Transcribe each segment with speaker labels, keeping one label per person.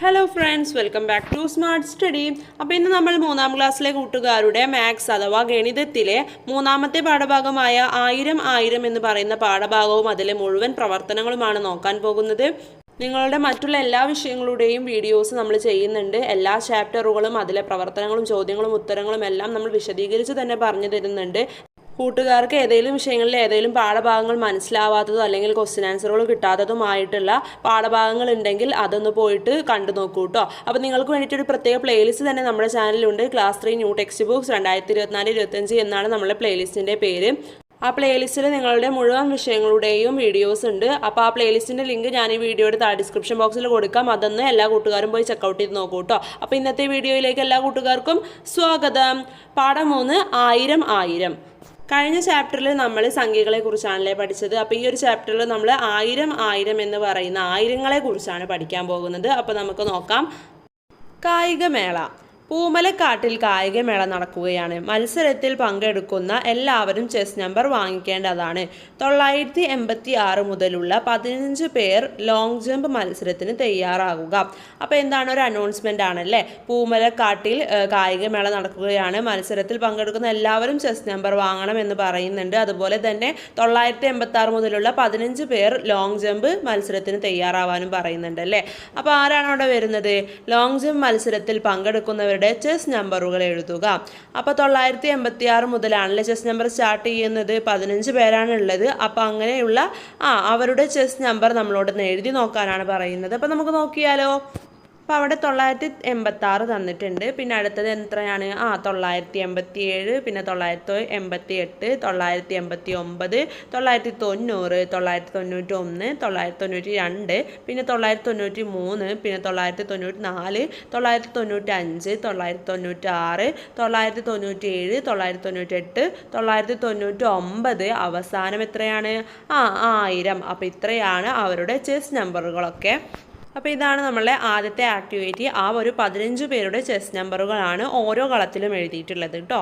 Speaker 1: Hello friends welcome back to smart study അപ്പോൾ ഇന്ന് നമ്മൾ മൂന്നാം ക്ലാസ്സിലെ കൂട്ടുകാരുടെ മാത്സ് അഥവാ ഗണിതത്തിലെ മൂന്നാമത്തെ പാഠഭാഗമായ ആയിരം ആയിരം എന്ന് പറയുന്ന പാഠഭാഗവും അതിലെ മുഴുവൻ പ്രവർത്തനങ്ങളുമാണ് നോക്കാൻ പോകുന്നത്. നിങ്ങളുടെ മറ്റുള്ള എല്ലാ വിഷയങ്ങളുടെയും വീഡിയോസ് നമ്മൾ ചെയ്യുന്നുണ്ട്. എല്ലാ ചാപ്റ്ററുകളും അതിലെ പ്രവർത്തനങ്ങളും ചോദ്യങ്ങളും ഉത്തരങ്ങളും എല്ലാം നമ്മൾ വിശദീകരിച്ച് തന്നെ പറഞ്ഞു തരുന്നുണ്ട്. കൂട്ടുകാർക്ക് ഏതെങ്കിലും വിഷയങ്ങളിൽ ഏതെങ്കിലും പാഠഭാഗങ്ങൾ മനസ്സിലാവാത്തതോ അല്ലെങ്കിൽ ക്വസ്റ്റ്യൻ ആൻസറുകൾ കിട്ടാത്തതുമായിട്ടുള്ള പാഠഭാഗങ്ങൾ ഉണ്ടെങ്കിൽ അതൊന്ന് പോയിട്ട് കണ്ടു നോക്കൂ കേട്ടോ അപ്പോൾ നിങ്ങൾക്ക് വേണ്ടിയിട്ട് ഒരു പ്രത്യേക പ്ലേലിസ്റ്റ് തന്നെ നമ്മുടെ ചാനലിലുണ്ട് class three new text books രണ്ടായിരത്തി ഇരുപത്തിനാല് ഇരുപത്തഞ്ച് എന്നാണ് നമ്മുടെ പ്ലേലിസ്റ്റിന്റെ പേര്. ആ പ്ലേലിസ്റ്റിൽ നിങ്ങളുടെ മുഴുവൻ വിഷയങ്ങളുടെയും വീഡിയോസ് ഉണ്ട്. അപ്പോൾ ആ പ്ലേലിസ്റ്റിന്റെ ലിങ്ക് ഞാൻ ഈ വീഡിയോയുടെ താഴെ ഡിസ്ക്രിപ്ഷൻ ബോക്സിൽ കൊടുക്കാം. അതൊന്ന് എല്ലാ കൂട്ടുകാരും പോയി ചെക്കൗട്ട് ചെയ്ത് നോക്കൂ കേട്ടോ അപ്പോൾ ഇന്നത്തെ വീഡിയോയിലേക്ക് എല്ലാ കൂട്ടുകാർക്കും സ്വാഗതം. പാഠം മൂന്ന് ആയിരം ആയിരം. കഴിഞ്ഞ ചാപ്റ്ററിൽ നമ്മൾ സംഖ്യകളെ കുറിച്ചാണല്ലേ പഠിച്ചത്. അപ്പോൾ ഈ ഒരു ചാപ്റ്ററിൽ നമ്മൾ ആയിരം ആയിരം എന്ന് പറയുന്ന ആയിരങ്ങളെ കുറിച്ചാണ് പഠിക്കാൻ പോകുന്നത്. അപ്പോൾ നമുക്ക് നോക്കാം. കായികമേള. പൂമലക്കാട്ടിൽ കായികമേള നടക്കുകയാണ്. മത്സരത്തിൽ പങ്കെടുക്കുന്ന എല്ലാവരും ചെസ് നമ്പർ വാങ്ങിക്കേണ്ടതാണ്. തൊള്ളായിരത്തി എൺപത്തി ആറ് മുതലുള്ള പതിനഞ്ച് പേർ ലോങ് ജമ്പ് മത്സരത്തിന് തയ്യാറാകുക. അപ്പോൾ എന്താണ് ഒരു അനൗൺസ്മെന്റ് ആണല്ലേ പൂമലക്കാട്ടിൽ കായികമേള നടക്കുകയാണ്. മത്സരത്തിൽ പങ്കെടുക്കുന്ന എല്ലാവരും ചെസ് നമ്പർ വാങ്ങണം എന്ന് പറയുന്നുണ്ട്. അതുപോലെ തന്നെ തൊള്ളായിരത്തി എൺപത്തി ആറ് മുതലുള്ള പതിനഞ്ച് പേർ ലോങ് ജമ്പ് മത്സരത്തിന് തയ്യാറാവാനും പറയുന്നുണ്ട് അല്ലേ? അപ്പോൾ ആരാണ് അവിടെ വരുന്നത്? ലോങ് ജമ്പ് മത്സരത്തിൽ പങ്കെടുക്കുന്നവരുടെ ചെസ് നമ്പറുകൾ എഴുതുക. അപ്പോൾ തൊള്ളായിരത്തി എൺപത്തി ആറ് മുതലാണല്ലേ ചെസ് നമ്പർ സ്റ്റാർട്ട് ചെയ്യുന്നത്? പതിനഞ്ച് പേരാണ് ഉള്ളത് അപ്പോൾ അങ്ങനെയുള്ള ആ അവരുടെ ചെസ് നമ്പർ നമ്മളോട് എഴുതി നോക്കാനാണ് പറയുന്നത്. അപ്പോൾ നമുക്ക് നോക്കിയാലോ? അപ്പോൾ അവിടെ തൊള്ളായിരത്തി എൺപത്തി ആറ് തന്നിട്ടുണ്ട്. പിന്നെ അടുത്തത് എത്രയാണ്? ആ തൊള്ളായിരത്തി എൺപത്തി ഏഴ് പിന്നെ തൊള്ളായിരത്തി എൺപത്തി എട്ട് തൊള്ളായിരത്തി എൺപത്തി ഒമ്പത് തൊള്ളായിരത്തി തൊണ്ണൂറ് തൊള്ളായിരത്തി തൊണ്ണൂറ്റി ഒന്ന് തൊള്ളായിരത്തി തൊണ്ണൂറ്റി രണ്ട് പിന്നെ തൊള്ളായിരത്തി തൊണ്ണൂറ്റി മൂന്ന് പിന്നെ തൊള്ളായിരത്തി തൊണ്ണൂറ്റി നാല് തൊള്ളായിരത്തി തൊണ്ണൂറ്റി അഞ്ച് തൊള്ളായിരത്തി തൊണ്ണൂറ്റി ആറ് തൊള്ളായിരത്തി തൊണ്ണൂറ്റി ഏഴ് തൊള്ളായിരത്തി തൊണ്ണൂറ്റി എട്ട് തൊള്ളായിരത്തി തൊണ്ണൂറ്റി ഒമ്പത് അവസാനം എത്രയാണ്? ആ ആയിരം. അപ്പോൾ ഇത്രയാണ് അവരുടെ ചെസ് നമ്പറുകളൊക്കെ. അപ്പോൾ ഇതാണ് നമ്മളുടെ ആദ്യത്തെ ആക്ടിവിറ്റി ആ ഒരു പതിനഞ്ച് പേരുടെ ചെസ് നമ്പറുകളാണ് ഓരോ കളത്തിലും എഴുതിയിട്ടുള്ളത് കേട്ടോ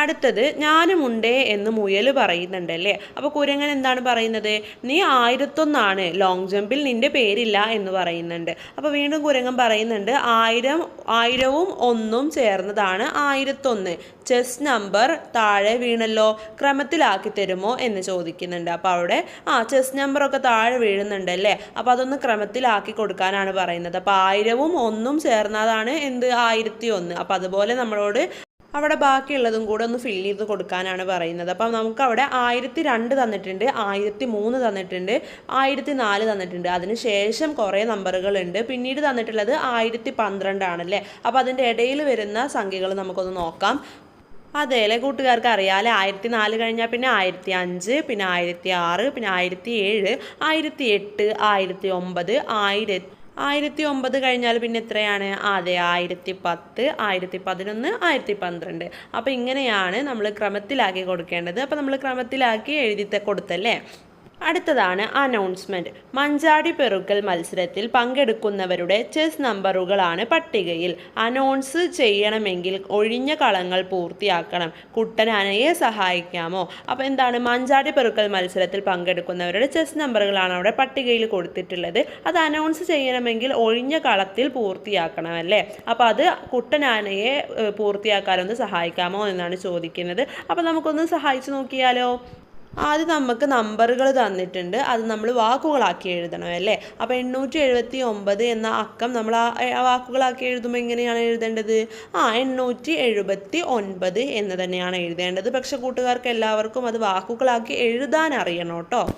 Speaker 1: അടുത്തത് ഞാനുമുണ്ടേ എന്ന് മുയൽ പറയുന്നുണ്ടല്ലേ അപ്പോൾ കുരങ്ങൻ എന്താണ് പറയുന്നത്? നീ ആയിരത്തൊന്നാണ് ലോങ് ജമ്പിൽ നിന്റെ പേരില്ല എന്ന് പറയുന്നുണ്ട്. അപ്പോൾ വീണ്ടും കുരങ്ങൻ പറയുന്നുണ്ട് ആയിരം ആയിരവും ഒന്നും ചേർന്നതാണ് ആയിരത്തൊന്ന്. ചെസ് നമ്പർ താഴെ വീണല്ലോ ക്രമത്തിലാക്കി തരുമോ എന്ന് ചോദിക്കുന്നുണ്ട്. അപ്പോൾ അവിടെ ആ ചെസ് നമ്പറൊക്കെ താഴെ വീഴുന്നുണ്ടല്ലേ അപ്പോൾ അതൊന്ന് ക്രമത്തിലാക്കി കൊടുക്കാനാണ് പറയുന്നത്. അപ്പോൾ ആയിരവും ഒന്നും ചേർന്നതാണ് എന്ത്? ആയിരത്തി ഒന്ന് അപ്പോൾ അതുപോലെ നമ്മളോട് അവിടെ ബാക്കിയുള്ളതും കൂടെ ഒന്ന് ഫില്ല് ചെയ്ത് കൊടുക്കാനാണ് പറയുന്നത്. അപ്പം നമുക്ക് അവിടെ ആയിരത്തി രണ്ട് തന്നിട്ടുണ്ട് ആയിരത്തി മൂന്ന് തന്നിട്ടുണ്ട് ആയിരത്തി നാല് തന്നിട്ടുണ്ട്. അതിന് ശേഷം കുറേ നമ്പറുകളുണ്ട് പിന്നീട് തന്നിട്ടുള്ളത് ആയിരത്തി പന്ത്രണ്ടാണല്ലേ അപ്പോൾ അതിന്റെ ഇടയിൽ വരുന്ന സംഖ്യകൾ നമുക്കൊന്ന് നോക്കാം. അതേലെ കൂട്ടുകാർക്ക് അറിയാമല്ലേ ആയിരത്തി നാല് കഴിഞ്ഞാൽ പിന്നെ ആയിരത്തി അഞ്ച് പിന്നെ ആയിരത്തി ആറ് പിന്നെ ആയിരത്തി ഏഴ് ആയിരത്തി എട്ട് ആയിരത്തി ഒമ്പത് ആയിരത്തി ആയിരത്തി ഒമ്പത് കഴിഞ്ഞാൽ പിന്നെ എത്രയാണ്? അതെ ആയിരത്തി പത്ത് ആയിരത്തി പതിനൊന്ന് ആയിരത്തി പന്ത്രണ്ട് അപ്പോൾ ഇങ്ങനെയാണ് നമ്മൾ ക്രമത്തിലാക്കി കൊടുക്കേണ്ടത്. അപ്പോൾ നമ്മൾ ക്രമത്തിലാക്കി എഴുതി കൊടുത്തല്ലേ? അടുത്തതാണ് അനൗൺസ്മെന്റ് മഞ്ചാടി പെറുക്കൽ മത്സരത്തിൽ പങ്കെടുക്കുന്നവരുടെ ചെസ് നമ്പറുകളാണ് പട്ടികയിൽ. അനൗൺസ് ചെയ്യണമെങ്കിൽ ഒഴിഞ്ഞ കളങ്ങൾ പൂർത്തിയാക്കണം. കുട്ടനാനയെ സഹായിക്കാമോ? അപ്പോൾ എന്താണ്? മഞ്ചാടി പെറുക്കൽ മത്സരത്തിൽ പങ്കെടുക്കുന്നവരുടെ ചെസ് നമ്പറുകളാണ് അവിടെ പട്ടികയിൽ കൊടുത്തിട്ടുള്ളത്. അത് അനൗൺസ് ചെയ്യണമെങ്കിൽ ഒഴിഞ്ഞ കളത്തിൽ പൂർത്തിയാക്കണം അല്ലേ? അപ്പോൾ അത് കുട്ടനാനയെ പൂർത്തിയാക്കാനൊന്ന് സഹായിക്കാമോ എന്നാണ് ചോദിക്കുന്നത്. അപ്പോൾ നമുക്കൊന്ന് സഹായിച്ചു നോക്കിയാലോ? ആദ്യം നമുക്ക് നമ്പറുകൾ തന്നിട്ടുണ്ട്. അത് നമ്മൾ വാക്കുകളാക്കി എഴുതണം അല്ലേ? അപ്പോൾ എണ്ണൂറ്റി എഴുപത്തി ഒമ്പത് എന്ന അക്കം നമ്മൾ ആ വാക്കുകളാക്കി എഴുതുമ്പോൾ എങ്ങനെയാണ് എഴുതേണ്ടത്? ആ എണ്ണൂറ്റി എഴുപത്തി ഒൻപത് എന്ന് തന്നെയാണ് എഴുതേണ്ടത്. പക്ഷെ കൂട്ടുകാർക്ക് എല്ലാവർക്കും അത് വാക്കുകളാക്കി എഴുതാൻ അറിയണം കേട്ടോ.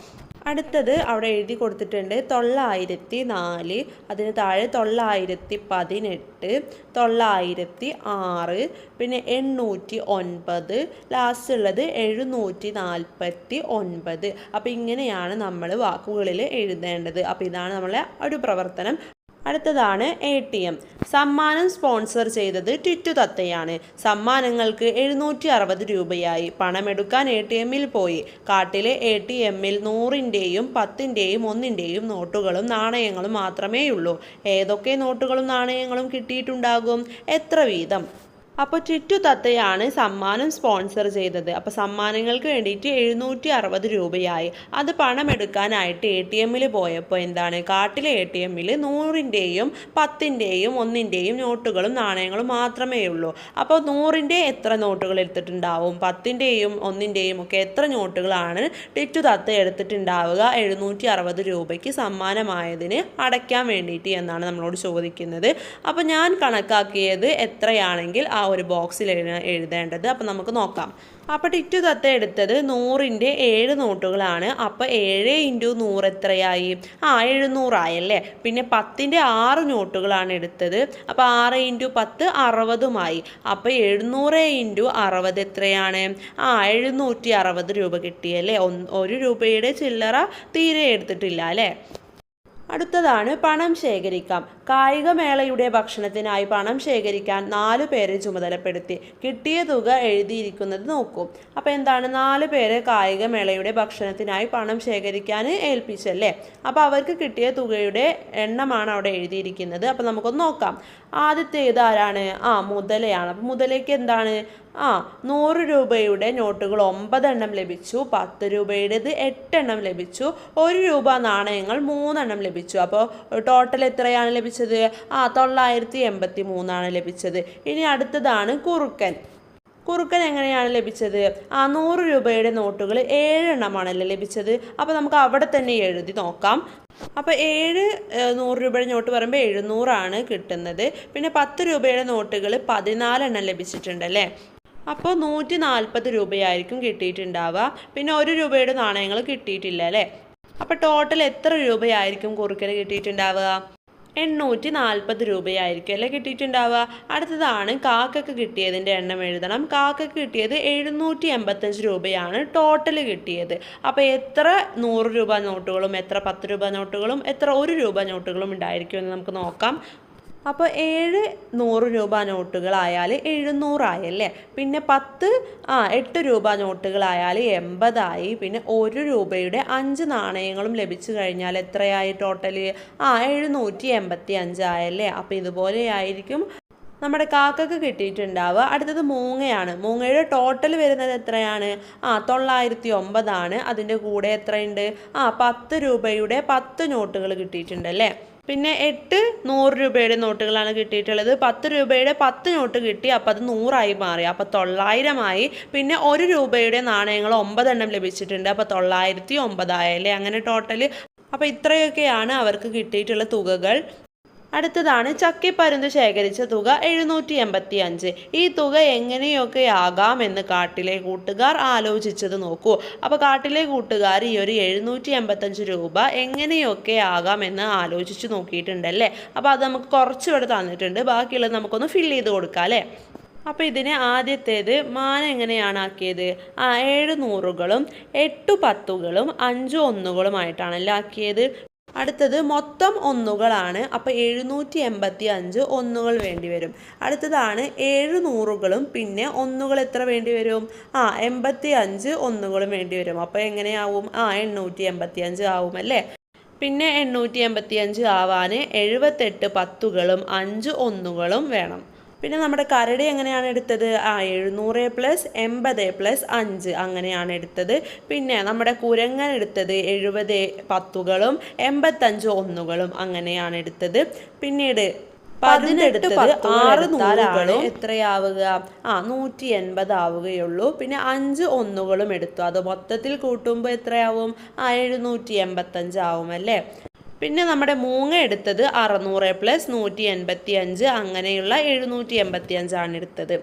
Speaker 1: അടുത്തത് അവിടെ എഴുതി കൊടുത്തിട്ടുണ്ട് തൊള്ളായിരത്തി നാല് അതിന് താഴെ തൊള്ളായിരത്തി പതിനെട്ട് തൊള്ളായിരത്തി ആറ് പിന്നെ എണ്ണൂറ്റി ഒൻപത് ലാസ്റ്റ് ഉള്ളത് എഴുന്നൂറ്റി നാൽപ്പത്തി ഒൻപത് അപ്പോൾ ഇങ്ങനെയാണ് നമ്മൾ വാക്കുകളിൽ എഴുതേണ്ടത്. അപ്പോൾ ഇതാണ് നമ്മളെ ഒരു പ്രവർത്തനം അടുത്തതാണ് എ ടി എം സമ്മാനം സ്പോൺസർ ചെയ്തത് ടിറ്റു തത്തയാണ്. സമ്മാനങ്ങൾക്ക് എഴുന്നൂറ്റി അറുപത് രൂപയായി. പണമെടുക്കാൻ എ ടി എമ്മിൽ പോയി. കാട്ടിലെ എ ടി എമ്മിൽ നൂറിന്റെയും പത്തിന്റെയും ഒന്നിന്റെയും നോട്ടുകളും നാണയങ്ങളും മാത്രമേയുള്ളൂ. ഏതൊക്കെ നോട്ടുകളും നാണയങ്ങളും കിട്ടിയിട്ടുണ്ടാകും? എത്ര വീതം? അപ്പോൾ ചിറ്റു തത്തയാണ് സമ്മാനം സ്പോൺസർ ചെയ്തത്. അപ്പോൾ സമ്മാനങ്ങൾക്ക് വേണ്ടിയിട്ട് എഴുന്നൂറ്റി അറുപത് രൂപയായി. അത് പണമെടുക്കാനായിട്ട് എ ടി എമ്മിൽ പോയപ്പോൾ എന്താണ്? കാട്ടിലെ എ ടി എമ്മിൽ നൂറിന്റെയും പത്തിന്റെയും ഒന്നിന്റെയും നോട്ടുകളും നാണയങ്ങളും മാത്രമേ ഉള്ളൂ. അപ്പോൾ നൂറിന്റെ എത്ര നോട്ടുകൾ എടുത്തിട്ടുണ്ടാവും? പത്തിന്റെയും ഒന്നിന്റെയും ഒക്കെ എത്ര നോട്ടുകളാണ് ടിറ്റു തത്ത എടുത്തിട്ടുണ്ടാവുക? എഴുന്നൂറ്റി അറുപത് രൂപയ്ക്ക് സമ്മാനമായതിന് അടയ്ക്കാൻ വേണ്ടിയിട്ട് എന്നാണ് നമ്മളോട് ചോദിക്കുന്നത്. അപ്പോൾ ഞാൻ കണക്കാക്കിയത് എത്രയാണെങ്കിൽ ആ ഒരു ബോക്സിൽ എഴുതേണ്ടത്. അപ്പോൾ നമുക്ക് നോക്കാം. അപ്പോൾ ടിറ്റു തത്ത എടുത്തത് നൂറിന്റെ ഏഴ് നോട്ടുകളാണ്. അപ്പോൾ ഏഴ് ഇന്റു നൂറ് എത്രയായി? ആ എഴുന്നൂറായല്ലേ? പിന്നെ പത്തിന്റെ ആറ് നോട്ടുകളാണ് എടുത്തത്. അപ്പോൾ ആറ് ഇന്റു പത്ത് അറുപതുമായി. അപ്പോൾ എഴുന്നൂറ് ഇന്റു അറുപത് എത്രയാണ്? ആ എഴുന്നൂറ്റി അറുപത് രൂപ കിട്ടിയല്ലേ? ഒരു രൂപയുടെ ചില്ലറ തീരെ എടുത്തിട്ടില്ല അല്ലേ? അടുത്തതാണ് പണം ശേഖരിക്കാം. കായികമേളയുടെ ഭക്ഷണത്തിനായി പണം ശേഖരിക്കാൻ നാല് പേരെ ചുമതലപ്പെടുത്തി കിട്ടിയ തുക എഴുതിയിരിക്കുന്നത് നോക്കും. അപ്പോൾ എന്താണ്? നാല് പേരെ കായികമേളയുടെ ഭക്ഷണത്തിനായി പണം ശേഖരിക്കാൻ ഏൽപ്പിച്ചല്ലേ? അപ്പോൾ അവർക്ക് കിട്ടിയ തുകയുടെ എണ്ണമാണ് അവിടെ എഴുതിയിരിക്കുന്നത്. അപ്പോൾ നമുക്കൊന്ന് നോക്കാം. ആദ്യത്തെ ഇതാരാണ് ആ മുതലയാണ്. അപ്പോൾ മുതലേക്ക് എന്താണ്? ആ നൂറ് രൂപയുടെ നോട്ടുകൾ ഒമ്പതെണ്ണം ലഭിച്ചു പത്ത് രൂപയുടേത് എട്ടെണ്ണം ലഭിച്ചു ഒരു രൂപ നാണയങ്ങൾ മൂന്നെണ്ണം ലഭിച്ചു. അപ്പോൾ ടോട്ടൽ എത്രയാണ് ലഭിച്ചത്? ആ തൊള്ളായിരത്തി എൺപത്തി മൂന്നാണ് ലഭിച്ചത്. ഇനി അടുത്തതാണ് കുറുക്കൻ. കുറുക്കൻ എങ്ങനെയാണ് ലഭിച്ചത്? ആ നൂറ് രൂപയുടെ നോട്ടുകൾ ഏഴെണ്ണമാണല്ലോ ലഭിച്ചത്? അപ്പോൾ നമുക്ക് അവിടെ തന്നെ എഴുതി നോക്കാം. അപ്പോൾ ഏഴ് നൂറ് രൂപയുടെ നോട്ട് പറയുമ്പോൾ എഴുന്നൂറാണ് കിട്ടുന്നത്. പിന്നെ പത്ത് രൂപയുടെ നോട്ടുകൾ പതിനാലെണ്ണം ലഭിച്ചിട്ടുണ്ടല്ലേ അപ്പോൾ നൂറ്റി നാൽപ്പത് രൂപയായിരിക്കും കിട്ടിയിട്ടുണ്ടാവുക. പിന്നെ ഒരു രൂപയുടെ നാണയങ്ങൾ കിട്ടിയിട്ടില്ല അല്ലേ? അപ്പോൾ ടോട്ടൽ എത്ര രൂപയായിരിക്കും കുറുക്കന് കിട്ടിയിട്ടുണ്ടാവുക? എണ്ണൂറ്റി നാൽപ്പത് രൂപയായിരിക്കും അല്ലേ കിട്ടിയിട്ടുണ്ടാവുക? അടുത്തതാണ് കാക്കക്ക് കിട്ടിയതിന്റെ എണ്ണം എഴുതണം. കാക്കക്ക് കിട്ടിയത് എഴുന്നൂറ്റി എൺപത്തഞ്ച് രൂപയാണ് ടോട്ടൽ കിട്ടിയത്. അപ്പോൾ എത്ര നൂറ് രൂപ നോട്ടുകളും എത്ര പത്ത് രൂപ നോട്ടുകളും എത്ര ഒരു രൂപ നോട്ടുകളും ഉണ്ടായിരിക്കും എന്ന് നമുക്ക് നോക്കാം. അപ്പോൾ ഏഴ് നൂറ് രൂപ നോട്ടുകളായാൽ എഴുന്നൂറായല്ലേ? പിന്നെ പത്ത് ആ എട്ട് രൂപ നോട്ടുകളായാൽ എൺപതായി. പിന്നെ ഒരു രൂപയുടെ അഞ്ച് നാണയങ്ങളും ലഭിച്ചു കഴിഞ്ഞാൽ എത്രയായി ടോട്ടൽ ആ എഴുന്നൂറ്റി എൺപത്തി അഞ്ചായല്ലേ അപ്പോൾ ഇതുപോലെയായിരിക്കും. നമ്മുടെ കാക്കക്ക് കിട്ടിയിട്ടുണ്ടാവുക. അടുത്തത് മൂങ്ങയാണ്. മൂങ്ങയുടെ ടോട്ടൽ വരുന്നത് എത്രയാണ്? ആ തൊള്ളായിരത്തി ഒമ്പതാണ് അതിന്റെ കൂടെ എത്രയുണ്ട്? ആ പത്ത് രൂപയുടെ പത്ത് നോട്ടുകൾ കിട്ടിയിട്ടുണ്ട് അല്ലേ പിന്നെ എട്ട് നൂറ് രൂപയുടെ നോട്ടുകളാണ് കിട്ടിയിട്ടുള്ളത്. പത്ത് രൂപയുടെ പത്ത് നോട്ട് കിട്ടി അപ്പോൾ അത് നൂറായി മാറി. അപ്പോൾ തൊള്ളായിരമായി പിന്നെ ഒരു രൂപയുടെ നാണയങ്ങൾ ഒമ്പതെണ്ണം ലഭിച്ചിട്ടുണ്ട്. അപ്പോൾ തൊള്ളായിരത്തി ഒമ്പതായല്ലേ? അങ്ങനെ ടോട്ടൽ അപ്പോൾ ഇത്രയൊക്കെയാണ് അവർക്ക് കിട്ടിയിട്ടുള്ള തുകകൾ. അടുത്തതാണ് ചക്കിപ്പരുന്ത് ശേഖരിച്ച തുക എഴുന്നൂറ്റി എൺപത്തി അഞ്ച് ഈ തുക എങ്ങനെയൊക്കെ ആകാം എന്ന് കാട്ടിലെ കൂട്ടുകാർ ആലോചിച്ചത് നോക്കൂ. അപ്പോൾ കാട്ടിലെ കൂട്ടുകാർ ഈ ഒരു എഴുന്നൂറ്റി എൺപത്തഞ്ച് രൂപ എങ്ങനെയൊക്കെ ആകാം എന്ന് ആലോചിച്ച് നോക്കിയിട്ടുണ്ടല്ലേ? അപ്പോൾ അത് നമുക്ക് കുറച്ചുകൂടെ തന്നിട്ടുണ്ട്. ബാക്കിയുള്ളത് നമുക്കൊന്ന് ഫില്ല് ചെയ്ത് കൊടുക്കാം അല്ലേ? അപ്പോൾ ഇതിന് ആദ്യത്തേത് മാന എങ്ങനെയാണ് ആക്കിയത് ആ ഏഴ് നൂറുകളും എട്ട് പത്തുകളും അഞ്ച് ഒന്നുകളുമായിട്ടാണല്ലോ ആക്കിയത്. അടുത്തത് മൊത്തം ഒന്നുകളാണ്. അപ്പോൾ എഴുന്നൂറ്റി എൺപത്തി അഞ്ച് ഒന്നുകൾ വേണ്ടി വരും. അടുത്തതാണ് ഏഴ് നൂറുകളും പിന്നെ ഒന്നുകൾ എത്ര വേണ്ടി വരും? ആ എൺപത്തി അഞ്ച് ഒന്നുകളും വേണ്ടി വരും. അപ്പോൾ എങ്ങനെയാവും? ആ എണ്ണൂറ്റി എൺപത്തി അഞ്ച് ആവും അല്ലേ? പിന്നെ എണ്ണൂറ്റി എൺപത്തി അഞ്ച് ആവാൻ എഴുപത്തെട്ട് പത്തുകളും അഞ്ച് ഒന്നുകളും വേണം. പിന്നെ നമ്മുടെ കരടി എങ്ങനെയാണ് എടുത്തത്? ആ എഴുന്നൂറ് പ്ലസ് എൺപത് പ്ലസ് അഞ്ച് അങ്ങനെയാണ് എടുത്തത്. പിന്നെ നമ്മുടെ കുരങ്ങൻ എടുത്തത് എഴുപത് പത്തുകളും എൺപത്തഞ്ച് ഒന്നുകളും അങ്ങനെയാണ് എടുത്തത്. പിന്നീട് പതിനെടുത്തത് ആറ് നൂറുകളും എത്രയാവുക? ആ നൂറ്റി എൺപത് ആവുകയുള്ളൂ. പിന്നെ അഞ്ച് ഒന്നുകളും എടുത്തു. അത് മൊത്തത്തിൽ കൂട്ടുമ്പോൾ എത്രയാവും? ആ എഴുന്നൂറ്റി എൺപത്തഞ്ച് ആവും അല്ലേ പിന്നെ നമ്മുടെ മൂങ്ങ എടുത്തത് അറുന്നൂറ് പ്ലസ് നൂറ്റി എൺപത്തി അഞ്ച് അങ്ങനെയുള്ള എഴുന്നൂറ്റി എൺപത്തി അഞ്ചാണ് എടുത്തത്.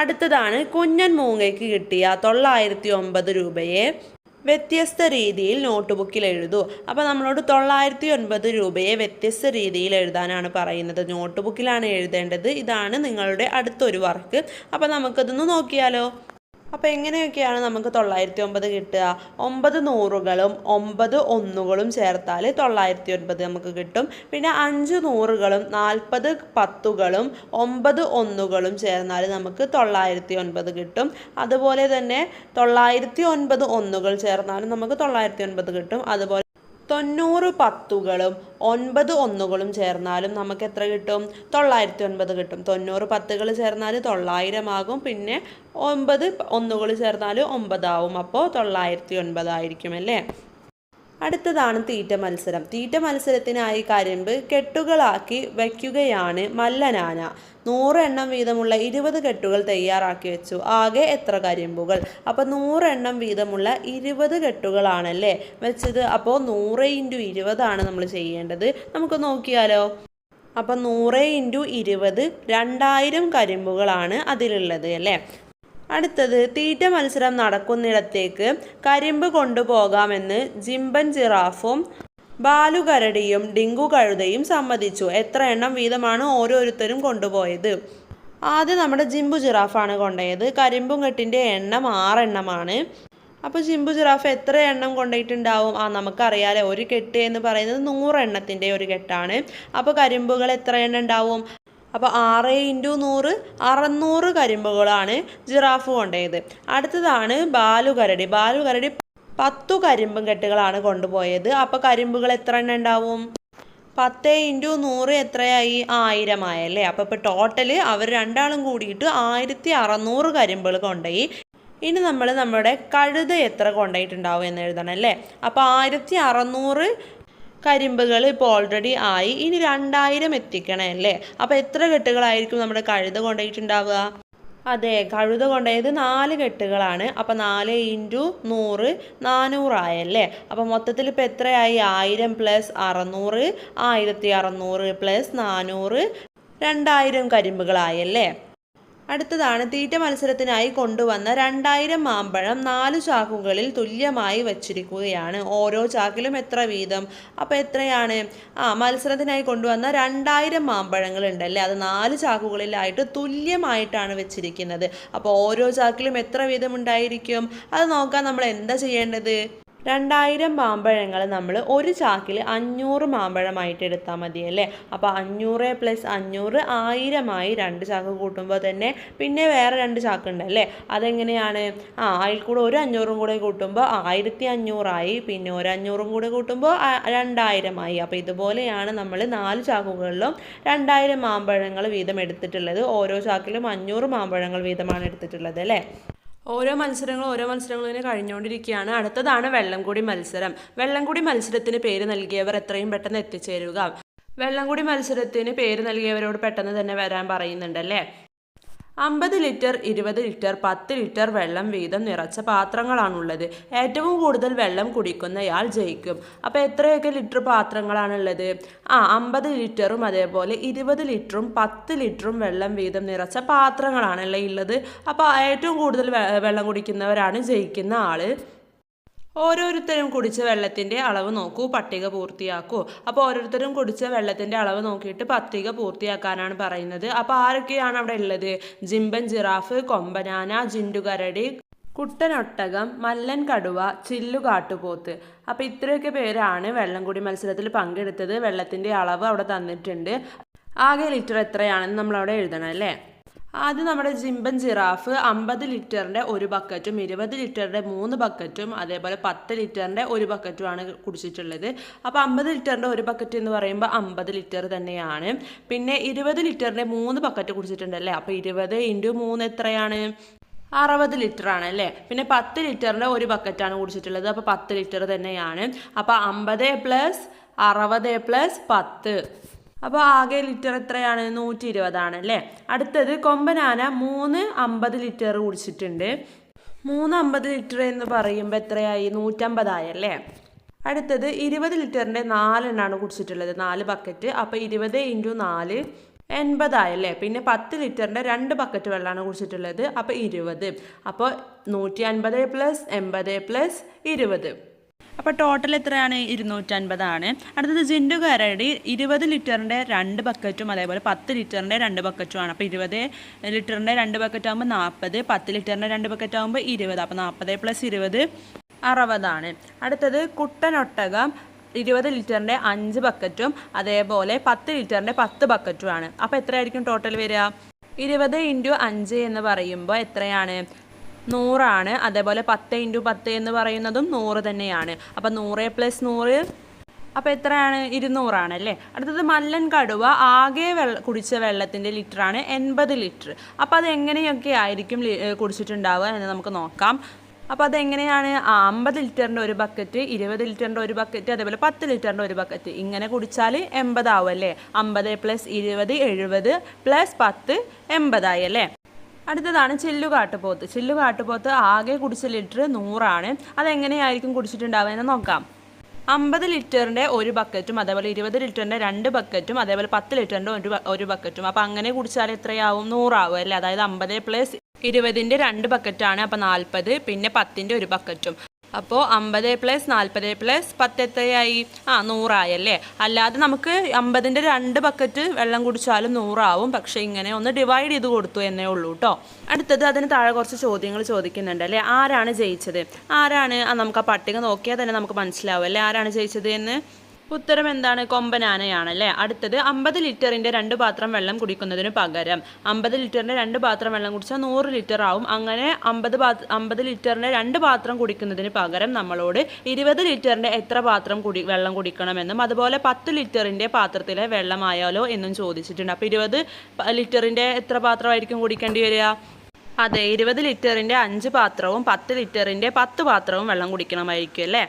Speaker 1: അടുത്തതാണ് കുഞ്ഞൻ മൂങ്ങയ്ക്ക് കിട്ടിയ തൊള്ളായിരത്തി ഒമ്പത് രൂപയെ വ്യത്യസ്ത രീതിയിൽ നോട്ട് ബുക്കിൽ എഴുതൂ. അപ്പോൾ നമ്മളോട് തൊള്ളായിരത്തി ഒൻപത് രൂപയെ വ്യത്യസ്ത രീതിയിൽ എഴുതാനാണ് പറയുന്നത്. നോട്ട് ബുക്കിലാണ് എഴുതേണ്ടത്. ഇതാണ് നിങ്ങളുടെ അടുത്തൊരു വർക്ക്. അപ്പോൾ നമുക്കതൊന്ന് നോക്കിയാലോ? അപ്പോൾ എങ്ങനെയൊക്കെയാണ് നമുക്ക് തൊള്ളായിരത്തി ഒമ്പത് കിട്ടുക? ഒമ്പത് നൂറുകളും ഒമ്പത് ഒന്നുകളും ചേർത്താൽ തൊള്ളായിരത്തി ഒൻപത് നമുക്ക് കിട്ടും. പിന്നെ അഞ്ച് നൂറുകളും നാൽപ്പത് പത്തുകളും ഒമ്പത് ഒന്നുകളും ചേർന്നാൽ നമുക്ക് തൊള്ളായിരത്തി ഒൻപത് കിട്ടും. അതുപോലെ തന്നെ തൊള്ളായിരത്തി ഒൻപത് ഒന്നുകൾ ചേർന്നാലും നമുക്ക് തൊള്ളായിരത്തി ഒൻപത് കിട്ടും. അതുപോലെ തൊണ്ണൂറ് പത്തുകളും ഒൻപത് ഒന്നുകളും ചേർന്നാലും നമുക്ക് എത്ര കിട്ടും? തൊള്ളായിരത്തി ഒൻപത് കിട്ടും. തൊണ്ണൂറ് പത്തുകൾ ചേർന്നാൽ തൊള്ളായിരം ആകും പിന്നെ ഒൻപത് ഒന്നുകൾ ചേർന്നാൽ ഒമ്പതാവും അപ്പോൾ തൊള്ളായിരത്തി ഒൻപതായിരിക്കും അല്ലേ? അടുത്തതാണ് തീറ്റ മത്സരം. തീറ്റ മത്സരത്തിനായി കരിമ്പ് കെട്ടുകളാക്കി വയ്ക്കുകയാണ് മല്ലനാന. നൂറ് എണ്ണം വീതമുള്ള ഇരുപത് കെട്ടുകൾ തയ്യാറാക്കി വെച്ചു. ആകെ എത്ര കരിമ്പുകൾ? അപ്പോൾ നൂറെണ്ണം വീതമുള്ള ഇരുപത് കെട്ടുകളാണല്ലേ വെച്ചത്. അപ്പോൾ നൂറ് ഇന്റു ഇരുപതാണ് നമ്മൾ ചെയ്യേണ്ടത്. നമുക്ക് നോക്കിയാലോ? അപ്പം നൂറ് ഇന്റു ഇരുപത് രണ്ടായിരം കരിമ്പുകളാണ് അതിലുള്ളത് അല്ലേ? അടുത്തത് തീറ്റ മത്സരം നടക്കുന്നിടത്തേക്ക് കരിമ്പ് കൊണ്ടുപോകാമെന്ന് ജിംബൻ ജിറാഫും ബാലുകരടിയും ഡിങ്കു കഴുതയും സമ്മതിച്ചു. എത്ര എണ്ണം വീതമാണ് ഓരോരുത്തരും കൊണ്ടുപോയത്? ആദ്യം നമ്മുടെ ജിംബു ജിറാഫാണ് കൊണ്ടുപോയത്. കരിമ്പും കെട്ടിന്റെ എണ്ണം ആറെണ്ണമാണ്. അപ്പോൾ ജിമ്പു ജിറാഫ് എത്ര എണ്ണം കൊണ്ടുപോയിട്ടുണ്ടാവും? ആ നമുക്കറിയാലേ. ഒരു കെട്ട് എന്ന് പറയുന്നത് നൂറെണ്ണത്തിന്റെ ഒരു കെട്ടാണ്. അപ്പോൾ കരിമ്പുകൾ എത്ര എണ്ണം ഉണ്ടാവും? അപ്പോൾ ആറ് ഇന്റു നൂറ് അറുന്നൂറ് കരിമ്പുകളാണ് ജിറാഫ് കൊണ്ടുപോയത് അടുത്തതാണ് ബാലുകരടി ബാലുകരടി പത്തു കരിമ്പും കെട്ടുകളാണ് കൊണ്ടുപോയത്. അപ്പോൾ കരിമ്പുകൾ എത്ര എണ്ണം ഉണ്ടാവും? പത്ത് ഇന്റു നൂറ് എത്രയായി? ആയിരമായല്ലേ അപ്പോൾ ഇപ്പോൾ ടോട്ടൽ അവർ രണ്ടാളും കൂടിയിട്ട് ആയിരത്തി അറുന്നൂറ് കരിമ്പുകൾ കൊണ്ടുപോയി. ഇനി നമ്മൾ നമ്മുടെ കഴുത എത്ര കൊണ്ടുപോയിട്ടുണ്ടാവും എന്ന് എഴുതണം അല്ലേ? അപ്പോൾ ആയിരത്തി അറുന്നൂറ് കരിമ്പുകൾ ഇപ്പോൾ ഓൾറെഡി ആയി. ഇനി രണ്ടായിരം എത്തിക്കണേ അല്ലേ? അപ്പോൾ എത്ര കെട്ടുകളായിരിക്കും നമ്മുടെ കഴുത കൊണ്ടുപോയിട്ടുണ്ടാവുക അതെ കഴുത കൊണ്ടുപോയത് നാല് കെട്ടുകളാണ്. അപ്പോൾ നാല് ഇന്റു നൂറ് നാനൂറായല്ലേ അപ്പോൾ മൊത്തത്തിൽ ഇപ്പം എത്രയായി? ആയിരം പ്ലസ് അറുന്നൂറ് ആയിരത്തി അറുന്നൂറ് പ്ലസ് നാനൂറ് രണ്ടായിരം കരിമ്പുകളായല്ലേ അടുത്തതാണ് തീറ്റ മത്സരത്തിനായി കൊണ്ടുവന്ന രണ്ടായിരം മാമ്പഴം നാല് ചാക്കുകളിൽ തുല്യമായി വച്ചിരിക്കുകയാണ്. ഓരോ ചാക്കിലും എത്ര വീതം? അപ്പോൾ എത്രയാണ്? ആ മത്സരത്തിനായി കൊണ്ടുവന്ന രണ്ടായിരം മാമ്പഴങ്ങൾ ഉണ്ടല്ലേ അത് നാല് ചാക്കുകളിലായിട്ട് തുല്യമായിട്ടാണ് വെച്ചിരിക്കുന്നത്. അപ്പോൾ ഓരോ ചാക്കിലും എത്ര വീതം ഉണ്ടായിരിക്കും? അത് നോക്കാൻ നമ്മൾ എന്താ ചെയ്യേണ്ടത്? രണ്ടായിരം മാമ്പഴങ്ങൾ നമ്മൾ ഒരു ചാക്കിൽ അഞ്ഞൂറ് മാമ്പഴമായിട്ട് എടുത്താൽ മതി അല്ലേ? അപ്പോൾ അഞ്ഞൂറ് പ്ലസ് അഞ്ഞൂറ് ആയിരമായി രണ്ട് ചാക്ക് കൂട്ടുമ്പോൾ തന്നെ പിന്നെ വേറെ രണ്ട് ചാക്ക് ഉണ്ടല്ലേ അതെങ്ങനെയാണ്? ആ അതിൽ കൂടെ ഒരു അഞ്ഞൂറും കൂടെ കൂട്ടുമ്പോൾ ആയിരത്തി അഞ്ഞൂറായി പിന്നെ ഒരു അഞ്ഞൂറും കൂടെ കൂട്ടുമ്പോൾ രണ്ടായിരമായി. അപ്പോൾ ഇതുപോലെയാണ് നമ്മൾ നാല് ചാക്കുകളിലും രണ്ടായിരം മാമ്പഴങ്ങൾ വീതം എടുത്തിട്ടുള്ളത്. ഓരോ ചാക്കിലും അഞ്ഞൂറ് മാമ്പഴങ്ങൾ വീതമാണ് എടുത്തിട്ടുള്ളത് അല്ലേ? ഓരോ മത്സരങ്ങളും ഓരോ മത്സരങ്ങളും ഇങ്ങനെ കഴിഞ്ഞുകൊണ്ടിരിക്കുകയാണ്. അടുത്തതാണ് വെള്ളംകൂടി മത്സരം. വെള്ളംകൂടി മത്സരത്തിന് പേര് നൽകിയവർ എത്രയും പെട്ടെന്ന് എത്തിച്ചേരുക. വെള്ളംകൂടി മത്സരത്തിന് പേര് നൽകിയവരോട് പെട്ടെന്ന് തന്നെ വരാൻ പറയുന്നുണ്ടല്ലേ അമ്പത് ലിറ്റർ ഇരുപത് ലിറ്റർ പത്ത് ലിറ്റർ വെള്ളം വീതം നിറച്ച പാത്രങ്ങളാണുള്ളത്. ഏറ്റവും കൂടുതൽ വെള്ളം കുടിക്കുന്നയാൾ ജയിക്കും. അപ്പോൾ എത്രയൊക്കെ ലിറ്റർ പാത്രങ്ങളാണുള്ളത്? ആ അമ്പത് ലിറ്ററും അതേപോലെ ഇരുപത് ലിറ്ററും പത്ത് ലിറ്ററും വെള്ളം വീതം നിറച്ച പാത്രങ്ങളാണല്ലേ ഉള്ളത്? അപ്പോൾ ഏറ്റവും കൂടുതൽ വെള്ളം കുടിക്കുന്നവരാണ് ജയിക്കുന്ന ആൾ. ഓരോരുത്തരും കുടിച്ച വെള്ളത്തിന്റെ അളവ് നോക്കൂ പട്ടിക പൂർത്തിയാക്കൂ. അപ്പോൾ ഓരോരുത്തരും കുടിച്ച വെള്ളത്തിന്റെ അളവ് നോക്കിയിട്ട് പട്ടിക പൂർത്തിയാക്കാനാണ് പറയുന്നത്. അപ്പോൾ ആരൊക്കെയാണ് അവിടെ ഉള്ളത്? ജിംബൻ ജിറാഫ് കൊമ്പനാന ജിൻഡുകരടി കുട്ടനൊട്ടകം മല്ലൻ കടുവ ചില്ലുകാട്ടുപോത്ത് അപ്പോൾ ഇത്രയൊക്കെ പേരാണ് വെള്ളം കുടി മത്സരത്തിൽ പങ്കെടുത്തത്. വെള്ളത്തിന്റെ അളവ് അവിടെ തന്നിട്ടുണ്ട്. ആകെ ലിറ്റർ എത്രയാണെന്ന് നമ്മളവിടെ എഴുതണം അല്ലേ? ആദ്യം നമ്മുടെ ജിംബൻ ജിറാഫ് അമ്പത് ലിറ്ററിന്റെ ഒരു ബക്കറ്റും ഇരുപത് ലിറ്ററിന്റെ മൂന്ന് ബക്കറ്റും അതേപോലെ പത്ത് ലിറ്ററിന്റെ ഒരു ബക്കറ്റുമാണ് കുടിച്ചിട്ടുള്ളത്. അപ്പോൾ അമ്പത് ലിറ്ററിന്റെ ഒരു ബക്കറ്റ് എന്ന് പറയുമ്പോൾ അമ്പത് ലിറ്റർ തന്നെയാണ്. പിന്നെ ഇരുപത് ലിറ്ററിന്റെ മൂന്ന് ബക്കറ്റ് കുടിച്ചിട്ടുണ്ടല്ലേ? അപ്പോൾ ഇരുപത് ഇന്റു മൂന്ന് എത്രയാണ്? അറുപത് ലിറ്റർ ആണ് അല്ലേ? പിന്നെ പത്ത് ലിറ്ററിന്റെ ഒരു ബക്കറ്റാണ് കുടിച്ചിട്ടുള്ളത്. അപ്പോൾ പത്ത് ലിറ്റർ തന്നെയാണ്. അപ്പോൾ അമ്പത് പ്ലസ് അറുപത് പ്ലസ് പത്ത്. അപ്പോൾ ആകെ ലിറ്റർ എത്രയാണ്? നൂറ്റി ഇരുപതാണ് അല്ലേ? അടുത്തത് കൊമ്പനാന മൂന്ന് അമ്പത് ലിറ്റർ കുടിച്ചിട്ടുണ്ട്. മൂന്ന് അമ്പത് ലിറ്റർ എന്ന് പറയുമ്പോൾ എത്രയായി? നൂറ്റമ്പതായി അല്ലേ? അടുത്തത് ഇരുപത് ലിറ്ററിന്റെ നാലെണ്ണമാണ് കുടിച്ചിട്ടുള്ളത്. നാല് ബക്കറ്റ് അപ്പോൾ ഇരുപത് ഇന്റു നാല് എൺപതായല്ലേ പിന്നെ പത്ത് ലിറ്ററിന്റെ രണ്ട് ബക്കറ്റ് വെള്ളമാണ് കുടിച്ചിട്ടുള്ളത്. അപ്പോൾ ഇരുപത്. അപ്പോൾ നൂറ്റി അൻപത് പ്ലസ് എൺപത് പ്ലസ് ഇരുപത്. അപ്പോൾ ടോട്ടൽ എത്രയാണ്? ഇരുന്നൂറ്റൻപതാണ്. അടുത്തത് ജിൻഡു കരടി ഇരുപത് ലിറ്ററിന്റെ രണ്ട് ബക്കറ്റും അതേപോലെ പത്ത് ലിറ്ററിന്റെ രണ്ട് ബക്കറ്റുമാണ്. അപ്പോൾ ഇരുപത് ലിറ്ററിന്റെ രണ്ട് ബക്കറ്റ് ആകുമ്പോൾ നാൽപ്പത് പത്ത് ലിറ്ററിന്റെ രണ്ട് ബക്കറ്റ് ആകുമ്പോൾ ഇരുപത്. അപ്പോൾ നാൽപ്പത് പ്ലസ് ഇരുപത് അറുപതാണ്. അടുത്തത് കുട്ടനൊട്ടകം ഇരുപത് ലിറ്ററിന്റെ അഞ്ച് ബക്കറ്റും അതേപോലെ പത്ത് ലിറ്ററിന്റെ പത്ത് ബക്കറ്റുമാണ്. അപ്പോൾ എത്രയായിരിക്കും ടോട്ടൽ വരിക? ഇരുപത് ഇന്റു അഞ്ച് എന്ന് പറയുമ്പോൾ എത്രയാണ്? നൂറാണ്. അതേപോലെ പത്ത് ഇന്റു പത്ത് എന്ന് പറയുന്നതും നൂറ് തന്നെയാണ്. അപ്പം നൂറ് പ്ലസ് നൂറ് അപ്പോൾ എത്രയാണ്? ഇരുന്നൂറാണ് അല്ലേ? അടുത്തത് മല്ലൻ കടുവ ആകെ വെള്ള കുടിച്ച വെള്ളത്തിന്റെ ലിറ്ററാണ് എൺപത് ലിറ്റർ. അപ്പോൾ അത് എങ്ങനെയൊക്കെ ആയിരിക്കും കുടിച്ചിട്ടുണ്ടാവുക എന്ന് നമുക്ക് നോക്കാം. അപ്പോൾ അതെങ്ങനെയാണ് അമ്പത് ലിറ്ററിന്റെ ഒരു ബക്കറ്റ് ഇരുപത് ലിറ്ററിന്റെ ഒരു ബക്കറ്റ് അതേപോലെ പത്ത് ലിറ്ററിന്റെ ഒരു ബക്കറ്റ്. ഇങ്ങനെ കുടിച്ചാൽ എൺപതാവും അല്ലേ? അമ്പത് പ്ലസ് ഇരുപത് എഴുപത് പ്ലസ് പത്ത് എൺപതായി അല്ലേ? അടുത്തതാണ് ചില്ലുകാട്ടുപോത്ത്. ചില്ലുകാട്ടുപോത്ത് ആകെ കുടിച്ച ലിറ്റർ നൂറാണ്. അതെങ്ങനെയായിരിക്കും കുടിച്ചിട്ടുണ്ടാവുക എന്ന് നോക്കാം. അമ്പത് ലിറ്ററിന്റെ ഒരു ബക്കറ്റും അതേപോലെ ഇരുപത് ലിറ്ററിന്റെ രണ്ട് ബക്കറ്റും അതേപോലെ പത്ത് ലിറ്ററിന്റെ ഒരു ഒരു ബക്കറ്റും. അപ്പോൾ അങ്ങനെ കുടിച്ചാൽ എത്രയാവും? നൂറാവും അല്ലേ? അതായത് അമ്പത് പ്ലസ് ഇരുപതിന്റെ രണ്ട് ബക്കറ്റാണ് അപ്പോൾ നാൽപ്പത് പിന്നെ പത്തിന്റെ ഒരു ബക്കറ്റും. അപ്പോൾ അമ്പത് പ്ലസ് നാൽപ്പത് പ്ലസ് പത്ത് എത്രയായി ആ നൂറായല്ലേ അല്ലാതെ നമുക്ക് അമ്പതിന്റെ രണ്ട് ബക്കറ്റ് വെള്ളം കുടിച്ചാലും നൂറാവും. പക്ഷേ ഇങ്ങനെ ഒന്ന് ഡിവൈഡ് ചെയ്ത് കൊടുത്തു എന്നേ ഉള്ളൂ കേട്ടോ അടുത്തത് അതിന് താഴെ കുറച്ച് ചോദ്യങ്ങൾ ചോദിക്കുന്നുണ്ട് അല്ലേ? ആരാണ് ജയിച്ചത്? ആരാണ് നമുക്ക് ആ പട്ടിക നോക്കിയാൽ തന്നെ നമുക്ക് മനസ്സിലാവും അല്ലേ? ആരാണ് ജയിച്ചത് എന്ന്? ഉത്തരം എന്താണ് കൊമ്പനാനയാണല്ലേ? അടുത്തത് അമ്പത് ലിറ്ററിന്റെ രണ്ട് പാത്രം വെള്ളം കുടിക്കുന്നതിന് പകരം. അമ്പത് ലിറ്ററിന്റെ രണ്ട് പാത്രം വെള്ളം കുടിച്ചാൽ നൂറ് ലിറ്റർ ആവും. അങ്ങനെ അമ്പത് അമ്പത് ലിറ്ററിന്റെ രണ്ട് പാത്രം കുടിക്കുന്നതിന് പകരം നമ്മളോട് ഇരുപത് ലിറ്ററിന്റെ എത്ര പാത്രം കുടി വെള്ളം കുടിക്കണമെന്നും അതുപോലെ പത്ത് ലിറ്ററിന്റെ പാത്രത്തിലെ വെള്ളമായാലോ എന്നും ചോദിച്ചിട്ടുണ്ട്. അപ്പോൾ ഇരുപത് ലിറ്ററിന്റെ എത്ര പാത്രമായിരിക്കും കുടിക്കേണ്ടി വരിക? അതെ ഇരുപത് ലിറ്ററിന്റെ അഞ്ച് പാത്രവും പത്ത് ലിറ്ററിന്റെ പത്ത് പാത്രവും വെള്ളം കുടിക്കണമായിരിക്കും അല്ലേ?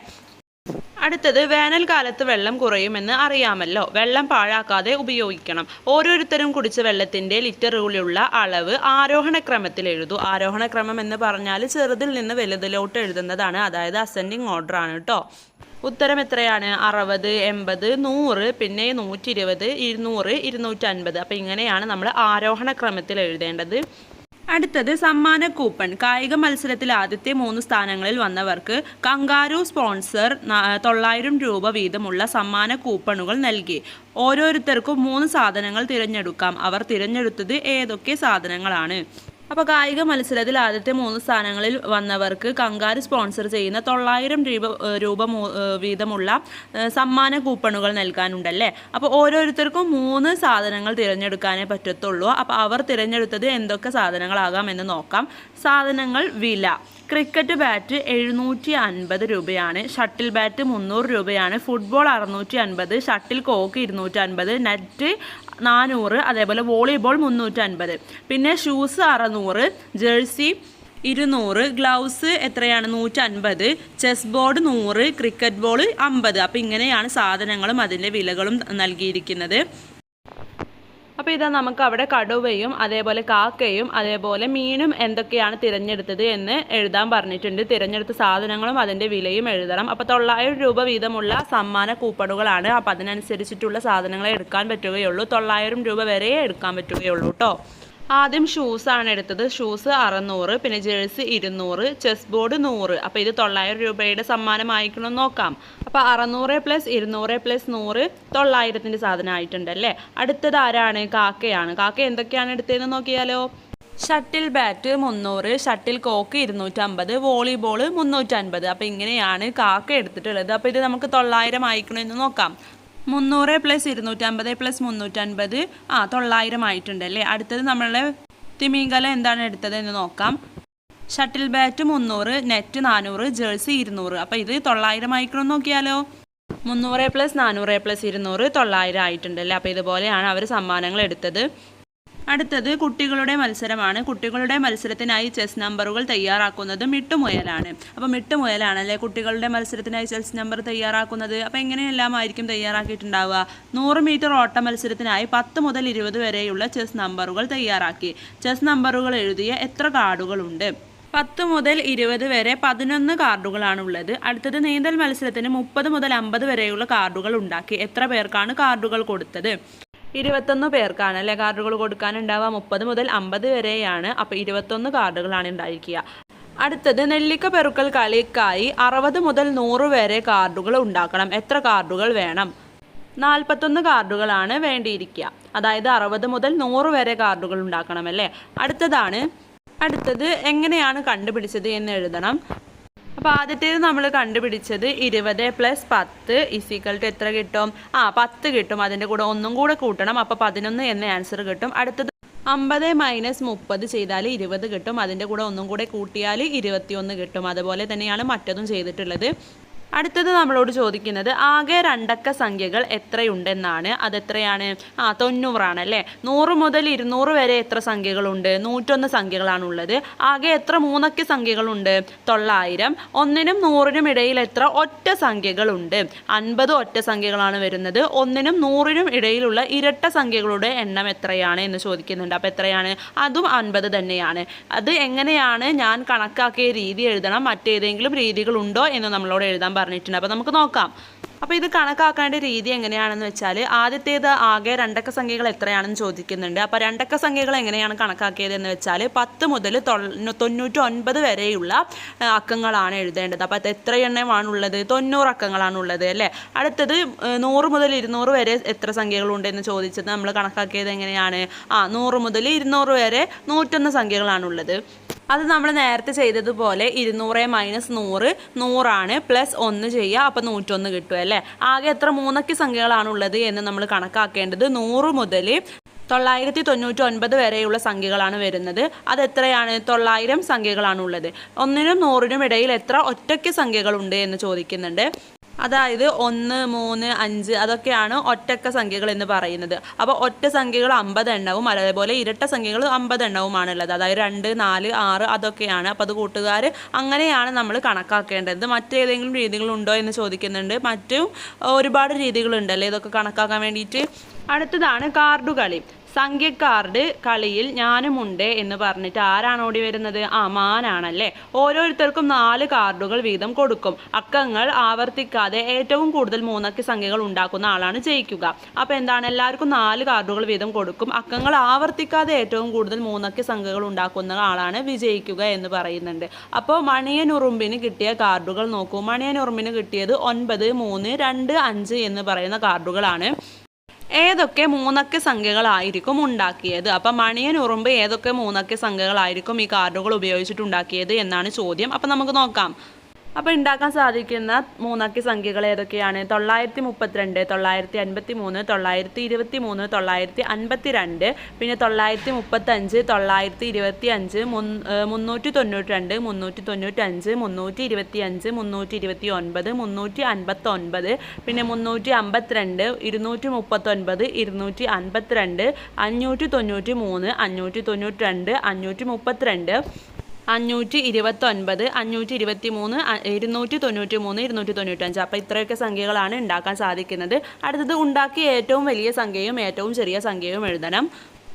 Speaker 1: അടുത്തത് വേനൽക്കാലത്ത് വെള്ളം കുറയുമെന്ന് അറിയാമല്ലോ. വെള്ളം പാഴാക്കാതെ ഉപയോഗിക്കണം. ഓരോരുത്തരും കുടിച്ച വെള്ളത്തിന്റെ ലിറ്ററുകളിലുള്ള അളവ് ആരോഹണക്രമത്തിൽ എഴുതൂ. ആരോഹണ ക്രമം എന്ന് പറഞ്ഞാൽ ചെറുതിൽ നിന്ന് വലുതിലോട്ട് എഴുതുന്നതാണ്. അതായത് അസെൻഡിങ് ഓർഡർ ആണ് കേട്ടോ ഉത്തരം എത്രയാണ്? അറുപത് എൺപത് നൂറ് പിന്നെ നൂറ്റി ഇരുപത് ഇരുന്നൂറ് ഇരുന്നൂറ്റൻപത്. അപ്പം ഇങ്ങനെയാണ് നമ്മൾ ആരോഹണക്രമത്തിൽ എഴുതേണ്ടത്. അടുത്തത് സമ്മാന കൂപ്പൺ. കായിക മത്സരത്തിൽ ആദ്യത്തെ മൂന്ന് സ്ഥാനങ്ങളിൽ വന്നവർക്ക് കങ്കാരു സ്പോൺസർ തൊള്ളായിരം രൂപ വീതമുള്ള സമ്മാന കൂപ്പണുകൾ നൽകി. ഓരോരുത്തർക്കും മൂന്ന് സാധനങ്ങൾ തിരഞ്ഞെടുക്കാം. അവർ തിരഞ്ഞെടുത്തത് ഏതൊക്കെ സാധനങ്ങളാണ്? അപ്പോൾ കായിക മത്സരത്തിൽ ആദ്യത്തെ മൂന്ന് സ്ഥാനങ്ങളിൽ വന്നവർക്ക് കങ്കാര് സ്പോൺസർ ചെയ്യുന്ന തൊള്ളായിരം രൂപ രൂപ വീതമുള്ള സമ്മാന കൂപ്പണുകൾ നൽകാനുണ്ടല്ലേ? അപ്പോൾ ഓരോരുത്തർക്കും മൂന്ന് സാധനങ്ങൾ തിരഞ്ഞെടുക്കാനേ പറ്റത്തുള്ളൂ. അപ്പോൾ അവർ തിരഞ്ഞെടുത്തത് എന്തൊക്കെ സാധനങ്ങളാകാം എന്ന് നോക്കാം. സാധനങ്ങൾ വില. ക്രിക്കറ്റ് ബാറ്റ് എഴുന്നൂറ്റി അൻപത് രൂപയാണ്. ഷട്ടിൽ ബാറ്റ് മുന്നൂറ് രൂപയാണ്. ഫുട്ബോൾ അറുന്നൂറ്റി അൻപത് ഷട്ടിൽ കോക്ക് ഇരുന്നൂറ്റി അൻപത് നെറ്റ് നാനൂറ് അതേപോലെ വോളിബോൾ മുന്നൂറ്റി അൻപത് പിന്നെ ഷൂസ് അറുന്നൂറ് ജേഴ്സി ഇരുന്നൂറ് ഗ്ലൗസ് എത്രയാണ്? നൂറ്റി അൻപത് ചെസ് ബോർഡ് നൂറ് ക്രിക്കറ്റ് ബോൾ അമ്പത്. അപ്പോൾ ഇങ്ങനെയാണ് സാധനങ്ങളും അതിന്റെ വിലകളും നൽകിയിരിക്കുന്നത്. അപ്പോൾ ഇതാ നമുക്ക് അവിടെ കടുവയും അതേപോലെ കാക്കയും അതേപോലെ മീനും എന്തൊക്കെയാണ് തിരഞ്ഞെടുത്തത് എന്ന് എഴുതാൻ പറഞ്ഞിട്ടുണ്ട്. തിരഞ്ഞെടുത്ത സാധനങ്ങളും അതിന്റെ വിലയും എഴുതണം. അപ്പോൾ തൊള്ളായിരം രൂപ വീതമുള്ള സമ്മാന കൂപ്പണുകളാണ്. അപ്പോൾ അതിനനുസരിച്ചിട്ടുള്ള സാധനങ്ങളെ എടുക്കാൻ പറ്റുകയുള്ളൂ. തൊള്ളായിരം രൂപ വരെ എടുക്കാൻ പറ്റുകയുള്ളൂ കേട്ടോ ആദ്യം ഷൂസ് ആണ് എടുത്തത്. ഷൂസ് അറുന്നൂറ് പിന്നെ ജേഴ്സി ഇരുന്നൂറ് ചെസ് ബോർഡ് നൂറ്. അപ്പോൾ ഇത് തൊള്ളായിരം രൂപയുടെ സമ്മാനമായിരിക്കണം നോക്കാം. അപ്പോൾ അറുന്നൂറ് പ്ലസ് ഇരുന്നൂറ് പ്ലസ് നൂറ് തൊള്ളായിരത്തിന്റെ സാധനമായിട്ടുണ്ടല്ലേ അടുത്തത് ആരാണ്? കാക്കയാണ്. കാക്ക എന്തൊക്കെയാണ് എടുത്തതെന്ന് നോക്കിയാലോ? ഷട്ടിൽ ബാറ്റ് മുന്നൂറ് ഷട്ടിൽ കോക്ക് ഇരുന്നൂറ്റമ്പത് വോളിബോൾ മുന്നൂറ്റൻപത് അപ്പോൾ ഇങ്ങനെയാണ് കാക്ക എടുത്തിട്ടുള്ളത്. അപ്പോൾ ഇത് നമുക്ക് തൊള്ളായിരം ആയിക്കണമെന്ന് നോക്കാം. മുന്നൂറ് പ്ലസ് ഇരുന്നൂറ്റമ്പത് പ്ലസ് മുന്നൂറ്റൻപത് ആ തൊള്ളായിരം ആയിട്ടുണ്ടല്ലേ അടുത്തത് നമ്മളുടെ തിമീങ്കല എന്താണ് എടുത്തത് എന്ന് നോക്കാം. ഷട്ടിൽ ബാറ്റ് മുന്നൂറ് നെറ്റ് നാനൂറ് ജേഴ്സി ഇരുന്നൂറ്. അപ്പോൾ ഇത് തൊള്ളായിരം ആയിക്കണം നോക്കിയാലോ? മുന്നൂറ് പ്ലസ് നാനൂറ് പ്ലസ് ഇരുന്നൂറ് തൊള്ളായിരം ആയിട്ടുണ്ടല്ലേ അപ്പോൾ ഇതുപോലെയാണ് അവർ സമ്മാനങ്ങൾ എടുത്തത്. അടുത്തത് കുട്ടികളുടെ മത്സരമാണ്. കുട്ടികളുടെ മത്സരത്തിനായി ചെസ് നമ്പറുകൾ തയ്യാറാക്കുന്നത് മിട്ടുമുയലാണ്. അപ്പോൾ മിട്ടുമുയലാണല്ലേ കുട്ടികളുടെ മത്സരത്തിനായി ചെസ് നമ്പർ തയ്യാറാക്കുന്നത്? അപ്പോൾ എങ്ങനെയെല്ലാം ആയിരിക്കും തയ്യാറാക്കിയിട്ടുണ്ടാവുക? നൂറ് മീറ്റർ ഓട്ട മത്സരത്തിനായി പത്ത് മുതൽ ഇരുപത് വരെയുള്ള ചെസ് നമ്പറുകൾ തയ്യാറാക്കി. ചെസ് നമ്പറുകൾ എഴുതിയ എത്ര കാർഡുകളുണ്ട്? പത്ത് മുതൽ ഇരുപത് വരെ പതിനൊന്ന് കാർഡുകളാണ് ഉള്ളത് അടുത്തത് നീന്തൽ മത്സരത്തിന് മുപ്പത് മുതൽ അമ്പത് വരെയുള്ള കാർഡുകൾ ഉണ്ടാക്കി. എത്ര പേർക്കാണ് കാർഡുകൾ കൊടുത്തത്? ഇരുപത്തൊന്ന് പേർക്കാണ് അല്ലേ? കാർഡുകൾ കൊടുക്കാനുണ്ടാവുക. മുപ്പത് മുതൽ അമ്പത് വരെയാണ്. അപ്പോൾ ഇരുപത്തൊന്ന് കാർഡുകളാണ് ഉണ്ടായിരിക്കുക. അടുത്തത് നെല്ലിക്ക പെറുക്കൽ കളിക്കായി അറുപത് മുതൽ നൂറ് വരെ കാർഡുകൾ ഉണ്ടാക്കണം. എത്ര കാർഡുകൾ വേണം? നാൽപ്പത്തൊന്ന് കാർഡുകളാണ് വേണ്ടിയിരിക്കുക. അതായത് അറുപത് മുതൽ നൂറ് വരെ കാർഡുകൾ ഉണ്ടാക്കണം അല്ലേ? അടുത്തതാണ് അടുത്തത് എങ്ങനെയാണ് കണ്ടുപിടിച്ചത് എന്ന് എഴുതണം. അപ്പോൾ ആദ്യത്തേത് നമ്മൾ കണ്ടുപിടിച്ചത് ഇരുപത് പ്ലസ് പത്ത് ഇസിക്കൽ ടു എത്ര കിട്ടും? ആ പത്ത് കിട്ടും. അതിന്റെ കൂടെ ഒന്നും കൂടെ കൂട്ടണം. അപ്പോൾ പതിനൊന്ന് എന്ന ആൻസർ കിട്ടും. അടുത്തത് അമ്പത് മൈനസ് മുപ്പത് ചെയ്താൽ ഇരുപത് കിട്ടും. അതിന്റെ കൂടെ ഒന്നും കൂടെ കൂട്ടിയാൽ ഇരുപത്തിയൊന്ന് കിട്ടും. അതുപോലെ തന്നെയാണ് മറ്റതും ചെയ്തിട്ടുള്ളത്. അടുത്തത് നമ്മളോട് ചോദിക്കുന്നത് ആകെ രണ്ടക്ക സംഖ്യകൾ എത്രയുണ്ടെന്നാണ്? അതെത്രയാണ്? ആ തൊണ്ണൂറാണ് അല്ലേ? നൂറ് മുതൽ ഇരുന്നൂറ് വരെ എത്ര സംഖ്യകളുണ്ട്? നൂറ്റൊന്ന് സംഖ്യകളാണുള്ളത്. ആകെ എത്ര മൂന്നക്ക സംഖ്യകളുണ്ട്? തൊള്ളായിരം. ഒന്നിനും നൂറിനും ഇടയിൽ എത്ര ഒറ്റ സംഖ്യകളുണ്ട്? അൻപത് ഒറ്റ സംഖ്യകളാണ് വരുന്നത്. ഒന്നിനും നൂറിനും ഇടയിലുള്ള ഇരട്ട സംഖ്യകളുടെ എണ്ണം എത്രയാണ് എന്ന് ചോദിക്കുന്നുണ്ട്. അപ്പോൾ എത്രയാണ്? അതും അൻപത് തന്നെയാണ്. അത് എങ്ങനെയാണ് ഞാൻ കണക്കാക്കിയ രീതി എഴുതണം? മറ്റേതെങ്കിലും രീതികളുണ്ടോ എന്ന് നമ്മളോട് എഴുതാൻ പറഞ്ഞിട്ടുണ്ട്. അപ്പോൾ നമുക്ക് നോക്കാം. അപ്പോൾ ഇത് കണക്കാക്കേണ്ട രീതി എങ്ങനെയാണെന്ന് വെച്ചാൽ ആദ്യത്തേത് ആകെ രണ്ടക്ക സംഖ്യകൾ എത്രയാണെന്ന് ചോദിക്കുന്നുണ്ട്. അപ്പോൾ രണ്ടക്ക സംഖ്യകൾ എങ്ങനെയാണ് കണക്കാക്കിയത് എന്ന് വെച്ചാൽ പത്ത് മുതൽ തൊണ്ണൂറ്റി ഒൻപത് വരെയുള്ള അക്കങ്ങളാണ് എഴുതേണ്ടത്. അപ്പോൾ എത്ര എണ്ണമാണുള്ളത് തൊണ്ണൂറ് അക്കങ്ങളാണുള്ളത് അല്ലേ? അടുത്തത് നൂറ് മുതൽ ഇരുന്നൂറ് വരെ എത്ര സംഖ്യകളുണ്ട് എന്ന് ചോദിച്ചത് നമ്മൾ കണക്കാക്കിയത് എങ്ങനെയാണ്? ആ നൂറ് മുതൽ ഇരുന്നൂറ് വരെ നൂറ്റൊന്ന് സംഖ്യകളാണുള്ളത്. അത് നമ്മൾ നേരത്തെ ചെയ്തതുപോലെ ഇരുന്നൂറ് മൈനസ് നൂറ് നൂറാണ് പ്ലസ് ഒന്ന് ചെയ്യുക അപ്പോൾ നൂറ്റൊന്ന് കിട്ടും അല്ലേ? ആകെ എത്ര മൂന്നൊക്കെ സംഖ്യകളാണുള്ളത് എന്ന് നമ്മൾ കണക്കാക്കേണ്ടത് നൂറ് മുതൽ തൊള്ളായിരത്തി തൊണ്ണൂറ്റി ഒൻപത് വരെയുള്ള സംഖ്യകളാണ് വരുന്നത്. അത് എത്രയാണ്? തൊള്ളായിരം സംഖ്യകളാണുള്ളത്. ഒന്നിനും നൂറിനും ഇടയിൽ എത്ര ഒറ്റയ്ക്ക് സംഖ്യകളുണ്ട് എന്ന് ചോദിക്കുന്നുണ്ട്. അതായത് ഒന്ന് മൂന്ന് അഞ്ച് അതൊക്കെയാണ് ഒറ്റക്ക സംഖ്യകൾ എന്ന് പറയുന്നത്. അപ്പോൾ ഒറ്റ സംഖ്യകൾ അമ്പത് എണ്ണവും അതേപോലെ ഇരട്ട സംഖ്യകൾ അമ്പത് എണ്ണവുമാണുള്ളത്. അതായത് രണ്ട് നാല് ആറ് അതൊക്കെയാണ്. അപ്പോൾ അത് കൂട്ടുകാർ അങ്ങനെയാണ് നമ്മൾ കണക്കാക്കേണ്ടത്. മറ്റേതെങ്കിലും രീതികളുണ്ടോ എന്ന് ചോദിക്കുന്നുണ്ട്. മറ്റും ഒരുപാട് രീതികളുണ്ടല്ലേ? ഇതൊക്കെ കണക്കാക്കാൻ വേണ്ടിയിട്ട്. അടുത്തതാണ് കാർഡു കളി സംഖ്യക്കാർഡ് കളിയിൽ ഞാനുമുണ്ട് എന്ന് പറഞ്ഞിട്ട് ആരാണ് ഓടി വരുന്നത്? ആ മാനാണല്ലേ? ഓരോരുത്തർക്കും നാല് കാർഡുകൾ വീതം കൊടുക്കും. അക്കങ്ങൾ ആവർത്തിക്കാതെ ഏറ്റവും കൂടുതൽ മൂന്നക്ക സംഖ്യകൾ ഉണ്ടാക്കുന്ന ആളാണ് ജയിക്കുക. അപ്പോൾ എന്താണ്? എല്ലാവർക്കും നാല് കാർഡുകൾ വീതം കൊടുക്കും. അക്കങ്ങൾ ആവർത്തിക്കാതെ ഏറ്റവും കൂടുതൽ മൂന്നക്ക സംഖ്യകൾ ഉണ്ടാക്കുന്ന ആളാണ് വിജയിക്കുക എന്ന് പറയുന്നുണ്ട്. അപ്പോൾ മണിയനുറുമ്പിന് കിട്ടിയ കാർഡുകൾ നോക്കൂ. മണിയനുറുമ്പിന് കിട്ടിയത് ഒൻപത് മൂന്ന് രണ്ട് അഞ്ച് എന്ന് പറയുന്ന കാർഡുകളാണ്. ഏതൊക്കെ മൂന്നക്ക സംഖ്യകളായിരിക്കും ഉണ്ടാക്കിയത്? അപ്പം മണിയൻ ഉറുമ്പ് ഏതൊക്കെ മൂന്നക്ക സംഖ്യകളായിരിക്കും ഈ കാർഡുകൾ ഉപയോഗിച്ചിട്ടുണ്ടാക്കിയത് എന്നാണ് ചോദ്യം. അപ്പം നമുക്ക് നോക്കാം. അപ്പോൾ ഉണ്ടാക്കാൻ സാധിക്കുന്ന മൂന്നക്ക സംഖ്യകൾ ഏതൊക്കെയാണ്? തൊള്ളായിരത്തി മുപ്പത്തിരണ്ട് തൊള്ളായിരത്തി അൻപത്തി മൂന്ന് തൊള്ളായിരത്തി ഇരുപത്തി മൂന്ന് തൊള്ളായിരത്തി അൻപത്തി രണ്ട് പിന്നെ തൊള്ളായിരത്തി മുപ്പത്തഞ്ച് തൊള്ളായിരത്തി ഇരുപത്തി അഞ്ച് മുന്നൂറ്റി തൊണ്ണൂറ്റി രണ്ട് മുന്നൂറ്റി തൊണ്ണൂറ്റി അഞ്ച് മുന്നൂറ്റി ഇരുപത്തി അഞ്ച് മുന്നൂറ്റി ഇരുപത്തി ഒൻപത് മുന്നൂറ്റി അൻപത്തൊൻപത് പിന്നെ മുന്നൂറ്റി അമ്പത്തിരണ്ട് ഇരുന്നൂറ്റി മുപ്പത്തൊൻപത് ഇരുന്നൂറ്റി അൻപത്തിരണ്ട് അഞ്ഞൂറ്റി തൊണ്ണൂറ്റി മൂന്ന് അഞ്ഞൂറ്റി തൊണ്ണൂറ്റി രണ്ട് അഞ്ഞൂറ്റി മുപ്പത്തിരണ്ട് അഞ്ഞൂറ്റി ഇരുപത്തൊൻപത് അഞ്ഞൂറ്റി ഇരുപത്തി മൂന്ന് ഇരുന്നൂറ്റി തൊണ്ണൂറ്റി മൂന്ന് ഇരുന്നൂറ്റി തൊണ്ണൂറ്റഞ്ച് അപ്പോൾ ഇത്രയൊക്കെ സംഖ്യകളാണ് ഉണ്ടാക്കാൻ സാധിക്കുന്നത്. അടുത്തത് ഉണ്ടാക്കിയ ഏറ്റവും വലിയ സംഖ്യയും ഏറ്റവും ചെറിയ സംഖ്യയും എഴുതണം.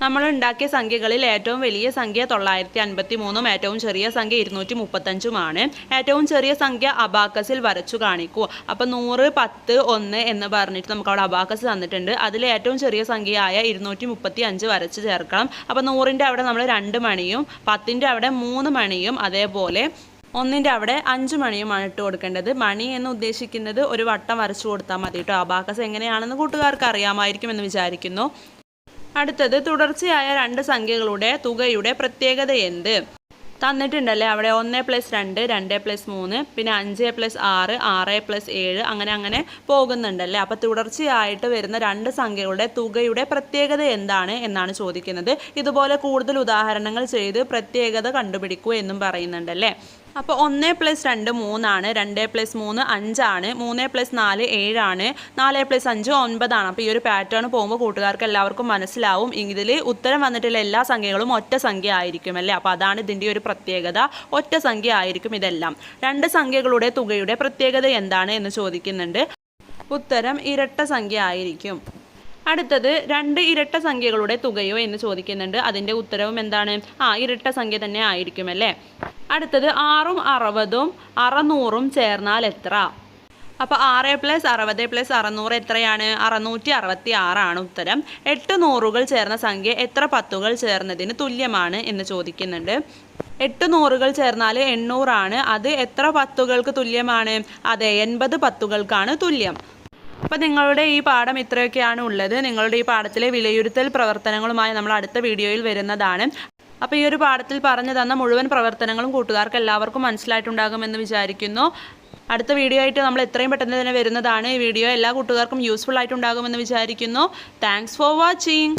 Speaker 1: നമ്മൾ ഉണ്ടാക്കിയ സംഖ്യകളിൽ ഏറ്റവും വലിയ സംഖ്യ തൊള്ളായിരത്തി അൻപത്തി മൂന്നും ഏറ്റവും ചെറിയ സംഖ്യ ഇരുന്നൂറ്റി മുപ്പത്തഞ്ചുമാണ് ഏറ്റവും ചെറിയ സംഖ്യ അബാക്കസിൽ വരച്ചു കാണിക്കൂ. അപ്പോൾ നൂറ് പത്ത് ഒന്ന് എന്ന് പറഞ്ഞിട്ട് നമുക്ക് അവിടെ അബാക്കസ് തന്നിട്ടുണ്ട്. അതിൽ ഏറ്റവും ചെറിയ സംഖ്യയായ ഇരുന്നൂറ്റി മുപ്പത്തി അഞ്ച് വരച്ച് ചേർക്കണം. അപ്പോൾ നൂറിന്റെ അവിടെ നമ്മൾ രണ്ട് മണിയും പത്തിന്റെ അവിടെ മൂന്ന് മണിയും അതേപോലെ ഒന്നിന്റെ അവിടെ അഞ്ച് മണിയുമാണ് ഇട്ട് കൊടുക്കേണ്ടത്. മണി എന്ന് ഉദ്ദേശിക്കുന്നത് ഒരു വട്ടം വരച്ചു കൊടുത്താൽ മതി കേട്ടോ. അബാക്കസ് എങ്ങനെയാണെന്ന് കൂട്ടുകാർക്ക് അറിയാമായിരിക്കുമെന്ന് വിചാരിക്കുന്നു. അടുത്തത് തുടർച്ചയായ രണ്ട് സംഖ്യകളുടെ തുകയുടെ പ്രത്യേകത എന്ത് തന്നിട്ടുണ്ടല്ലേ അവിടെ ഒന്ന് പ്ലസ് രണ്ട് രണ്ട് പ്ലസ് മൂന്ന് പിന്നെ അഞ്ച് പ്ലസ് ആറ് ആറ് പ്ലസ് ഏഴ് അങ്ങനെ അങ്ങനെ പോകുന്നുണ്ടല്ലേ. അപ്പോൾ തുടർച്ചയായിട്ട് വരുന്ന രണ്ട് സംഖ്യകളുടെ തുകയുടെ പ്രത്യേകത എന്താണ് എന്നാണ് ചോദിക്കുന്നത്. ഇതുപോലെ കൂടുതൽ ഉദാഹരണങ്ങൾ ചെയ്ത് പ്രത്യേകത കണ്ടുപിടിക്കൂ എന്നും പറയുന്നുണ്ടല്ലേ. അപ്പോൾ ഒന്ന് പ്ലസ് രണ്ട് മൂന്നാണ് രണ്ട് പ്ലസ് മൂന്ന് അഞ്ചാണ് മൂന്ന് പ്ലസ് നാല് ഏഴാണ് നാല് പ്ലസ് അഞ്ച് ഒൻപതാണ്. അപ്പോൾ ഈ ഒരു പാറ്റേൺ പോകുമ്പോൾ കൂട്ടുകാർക്ക് എല്ലാവർക്കും മനസ്സിലാവും. ഇതിൽ ഉത്തരം വന്നിട്ടുള്ള എല്ലാ സംഖ്യകളും ഒറ്റ സംഖ്യ ആയിരിക്കും അല്ലേ? അപ്പോൾ അതാണ് ഇതിന്റെ ഒരു പ്രത്യേകത. ഒറ്റ സംഖ്യ ആയിരിക്കും ഇതെല്ലാം. രണ്ട് സംഖ്യകളുടെ തുകയുടെ പ്രത്യേകത എന്താണ് എന്ന് ചോദിക്കുന്നുണ്ട്. ഉത്തരം ഇരട്ട സംഖ്യ ആയിരിക്കും. അടുത്തത് രണ്ട് ഇരട്ട സംഖ്യകളുടെ തുകയോ എന്ന് ചോദിക്കുന്നുണ്ട്. അതിന്റെ ഉത്തരവും എന്താണ്? ആ ഇരട്ട സംഖ്യ തന്നെ ആയിരിക്കും അല്ലേ? അടുത്തത് ആറും അറുപതും അറുന്നൂറും ചേർന്നാൽ എത്ര? അപ്പോൾ ആറ് പ്ലസ് അറുപത് പ്ലസ് അറുന്നൂറ് എത്രയാണ്? അറുന്നൂറ്റി അറുപത്തി ആറാണ് ഉത്തരം. എട്ട് നൂറുകൾ ചേർന്ന സംഖ്യ എത്ര പത്തുകൾ ചേർന്നതിന് തുല്യമാണ് എന്ന് ചോദിക്കുന്നുണ്ട്. എട്ട് നൂറുകൾ ചേർന്നാൽ എണ്ണൂറാണ്. അത് എത്ര പത്തുകൾക്ക് തുല്യമാണ്? അതെ എൺപത് പത്തുകൾക്കാണ് തുല്യം. അപ്പോൾ നിങ്ങളുടെ ഈ പാഠം ഇത്രയൊക്കെയാണ് ഉള്ളത്. നിങ്ങളുടെ ഈ പാഠത്തിലെ വിലയിരുത്തൽ പ്രവർത്തനങ്ങളുമായി നമ്മൾ അടുത്ത വീഡിയോയിൽ വരുന്നതാണ്. അപ്പോൾ ഈ ഒരു പാഠത്തിൽ പറഞ്ഞു തന്ന മുഴുവൻ പ്രവർത്തനങ്ങളും കൂട്ടുകാർക്ക് എല്ലാവർക്കും മനസ്സിലായിട്ടുണ്ടാകുമെന്ന് വിചാരിക്കുന്നു. അടുത്ത വീഡിയോ ആയിട്ട് നമ്മൾ എത്രയും പെട്ടെന്ന് തന്നെ വരുന്നതാണ്. ഈ വീഡിയോ എല്ലാ കൂട്ടുകാർക്കും യൂസ്ഫുൾ ആയിട്ടുണ്ടാകുമെന്ന് വിചാരിക്കുന്നു. Thanks for watching